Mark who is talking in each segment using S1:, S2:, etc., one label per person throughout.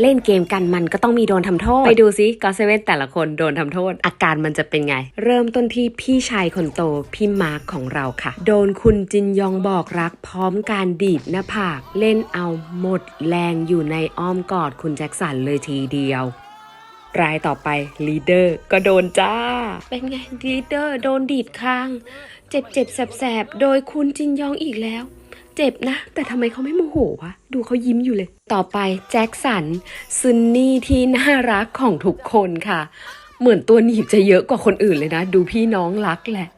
S1: เล่นเกมกันมันก็ต้องมีโดนทำโทษ ไปดูซิก็เซเว่นแต่ละคนโดนทำโทษ อาการมันจะเป็นไง เริ่มต้นที่พี่ชายคนโตพี่มาร์คของเราค่ะ โดนคุณจินยองบอกรักพร้อมการดีดหน้าผาก เล่นเอาหมดแรงอยู่ในอ้อมกอดคุณแจ็คสันเลยทีเดียวรายต่อไปลีดเดอร์ก็โดนจ้า เป็นไงลีดเดอร์โดนดีดคาง เจ็บเจ็บๆแสบๆ โดยคุณจินยองอีกแล้ว เจ็บนะ แต่ทำไมเขาไม่โมโหวะ ดูเขายิ้มอยู่เลย ต่อไปแจ็คสันซึนนี่ที่น่ารักของทุกคนค่ะ เหมือนตัวหนีบจะเยอะกว่าคนอื่นเลยนะ ดูพี่น้องรักแหละ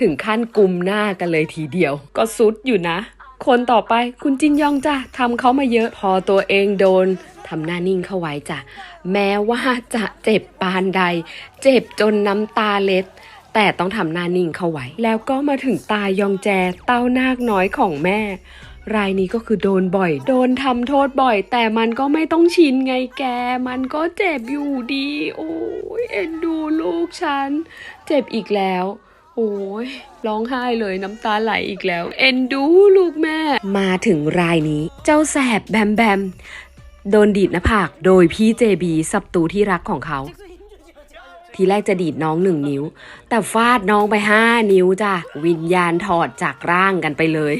S1: ถึงขั้นกุมหน้ากันเลยทีเดียว ก็ซุดอยู่นะ คนต่อไปคุณจินยองจ้ะทำเขามาเยอะ พอตัวเองโดนทำหน้านิ่งเข้าไว้จ้ะ แม้ว่าจะเจ็บปานใด เจ็บจนน้ำตาเล็ด แต่ต้องทำหน้านิ่งเข้าไว้ แล้วก็มาถึงตายองแจเต้านาคน้อยของแม่ รายนี้ก็คือโดนบ่อย โดนทำโทษบ่อย แต่มันก็ไม่ต้องชินไงแก มันก็เจ็บอยู่ดี โอ้ยเอ็นดูลูกฉัน เจ็บอีกแล้วโอ้ยร้องไห้เลยน้ำตาไหลอีกแล้ว เอ็นดูลูกแม่ มาถึงรายนี้ เจ้าแสบแบมแบม โดนดีดหน้าผากโดยพี่เจบีสับตูที่รักของเขา ทีแรกจะดีดน้องหนึ่งนิ้ว แต่ฟาดน้องไปห้านิ้วจ้ะ วิญญาณถอดจากร่างกันไปเลย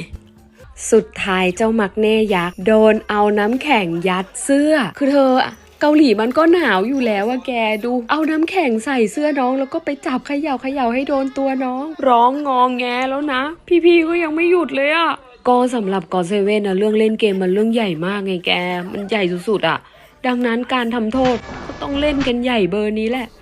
S1: สุดท้ายเจ้ามักเน่ยักษ์โดนเอาน้ำแข็งยัดเสื้อ คือเธอเกาหลีมันก็หนาวอยู่แล้วอะแกดู เอาน้ำแข็งใส่เสื้อน้องแล้วก็ไปจับเขย่าเขย่าให้โดนตัวน้อง ร้องงองแงแล้วนะ พี่ๆก็ยังไม่หยุดเลยอะก็สำหรับกอเซเว่นนะเรื่องเล่นเกมมันเรื่องใหญ่มากไงแก มันใหญ่สุดๆอะดังนั้นการทำโทษก็ต้องเล่นกันใหญ่เบอร์นี้แหละ